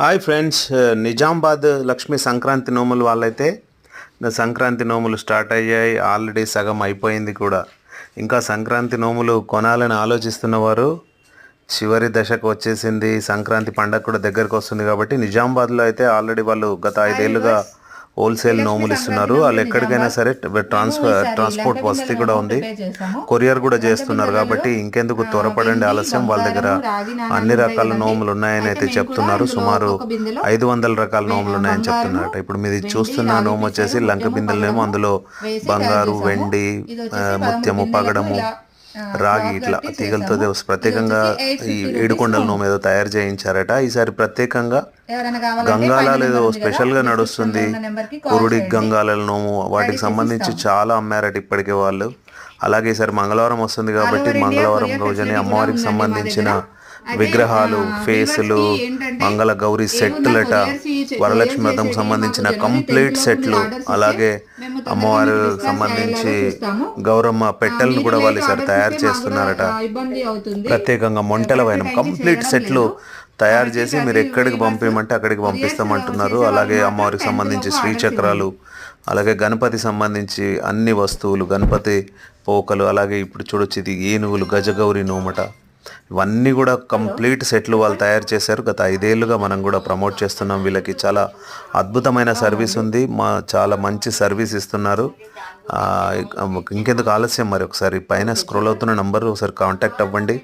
Hi friends Nizamabad Lakshmi Sankranti నోములు వాళ్ళైతే సంక్రాంతి నోములు స్టార్ట్ అయ్యాయి ఆల్రెడీ సగం అయిపోయింది కూడా. ఇంకా సంక్రాంతి నోములు కొనాలని ఆలోచిస్తున్న వారు చివరి దశకు వచ్చేసింది సంక్రాంతి పండగ కూడా దగ్గరకు వస్తుంది కాబట్టి నిజామాబాద్లో అయితే ఆల్రెడీ వాళ్ళు గత ఐదేళ్ళుగా హోల్సేల్ నోములు ఇస్తున్నారు. వాళ్ళు ఎక్కడికైనా సరే ట్రాన్స్ఫర్ ట్రాన్స్పోర్ట్ వసతి కూడా ఉంది. కొరియర్ కూడా చేస్తున్నారు కాబట్టి ఇంకెందుకు త్వరపడండి ఆలస్యం వాళ్ళ దగ్గర. అన్ని రకాల నోములు ఉన్నాయని అయితే చెప్తున్నారు. సుమారు ఐదు వందల రకాల నోములు ఉన్నాయని చెప్తున్నారట ఇప్పుడు మీది చూస్తున్న నోము వచ్చేసి లంక బిందెలనేమో అందులో బంగారు వెండి ముత్యము పగడము. రాగి ఇట్లా తీగలతో ప్రత్యేకంగా ఈ ఏడుకొండల నోము ఏదో తయారు చేయించారట. ఈసారి ప్రత్యేకంగా గంగాలాలు ఏదో స్పెషల్గా నడుస్తుంది కురుడి గంగాల నోము వాటికి సంబంధించి చాలా అమ్మారట ఇప్పటికే వాళ్ళు. అలాగే ఈసారి మంగళవారం వస్తుంది కాబట్టి మంగళవారం రోజునే అమ్మవారికి సంబంధించిన విగ్రహాలు ఫేసులు మంగళ గౌరి సెట్లట వరలక్ష్మి వ్రతంకి సంబంధించిన కంప్లీట్ సెట్లు. అలాగే అమ్మవారు సంబంధించి గౌరమ్మ పెట్టెలను కూడా వాళ్ళు ఈసారి తయారు చేస్తున్నారట. ప్రత్యేకంగా మొంటెల వైనం కంప్లీట్ సెట్లు తయారు చేసి మీరు ఎక్కడికి పంపించమంటే అక్కడికి పంపిస్తామంటున్నారు. అలాగే అమ్మవారికి సంబంధించి శ్రీచక్రాలు అలాగే గణపతి సంబంధించి అన్ని వస్తువులు గణపతి పోకలు అలాగే ఇప్పుడు చూడొచ్చు ఇది ఏనుగులు గజగౌరి నోమట. ఇవన్నీ కూడా కంప్లీట్ సెట్లు వాళ్ళు తయారు చేశారు. గత ఐదేళ్ళుగా మనం కూడా ప్రమోట్ చేస్తున్నాం. వీళ్ళకి చాలా అద్భుతమైన సర్వీస్ ఉంది. మా చాలా మంచి సర్వీస్ ఇస్తున్నారు. ఆ, ఇంకెందుకు ఆలస్యం మరి ఒకసారి. పైన స్క్రోల్ అవుతున్న నంబర్ ఒకసారి కాంటాక్ట్ అవ్వండి.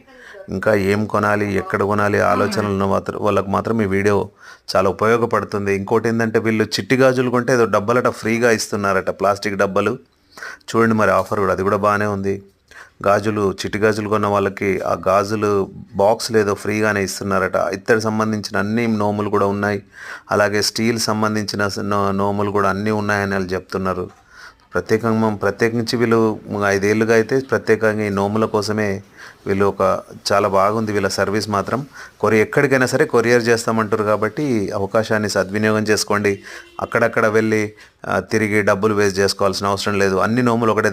ఇంకా ఏం కొనాలి ఎక్కడ కొనాలి ఆలోచనలు ఉన్న మాత్రం వాళ్ళకి మాత్రం ఈ వీడియో చాలా ఉపయోగపడుతుంది. ఇంకోటి ఏంటంటే వీళ్ళు చిట్టి గాజులు కొంటే ఏదో డబ్బాలట ఫ్రీగా ఇస్తున్నారట ప్లాస్టిక్ డబ్బాలు. చూడండి మరి ఆఫర్ కూడా అది కూడా బాగానే ఉంది. గాజులు చిటి గాజులు కొన్న వాళ్ళకి ఆ గాజులు బాక్స్లు ఏదో ఫ్రీగానే ఇస్తున్నారట. ఇత్తడి సంబంధించిన అన్ని నోములు కూడా ఉన్నాయి. అలాగే స్టీల్ సంబంధించిన నోములు కూడా అన్నీ ఉన్నాయని వాళ్ళు చెప్తున్నారు. ప్రత్యేకంగా ప్రత్యేకించి వీళ్ళు ఐదేళ్ళుగా అయితే ప్రత్యేకంగా ఈ నోముల కోసమే వీళ్ళు ఒక చాలా బాగుంది వీళ్ళ సర్వీస్ మాత్రం. కొరి ఎక్కడికైనా సరే కొరియర్ చేస్తామంటారు కాబట్టి అవకాశాన్ని సద్వినియోగం చేసుకోండి. అక్కడక్కడ వెళ్ళి తిరిగి డబ్బులు వేస్ట్ చేసుకోవాల్సిన అవసరం లేదు. అన్ని నోములు ఒకటే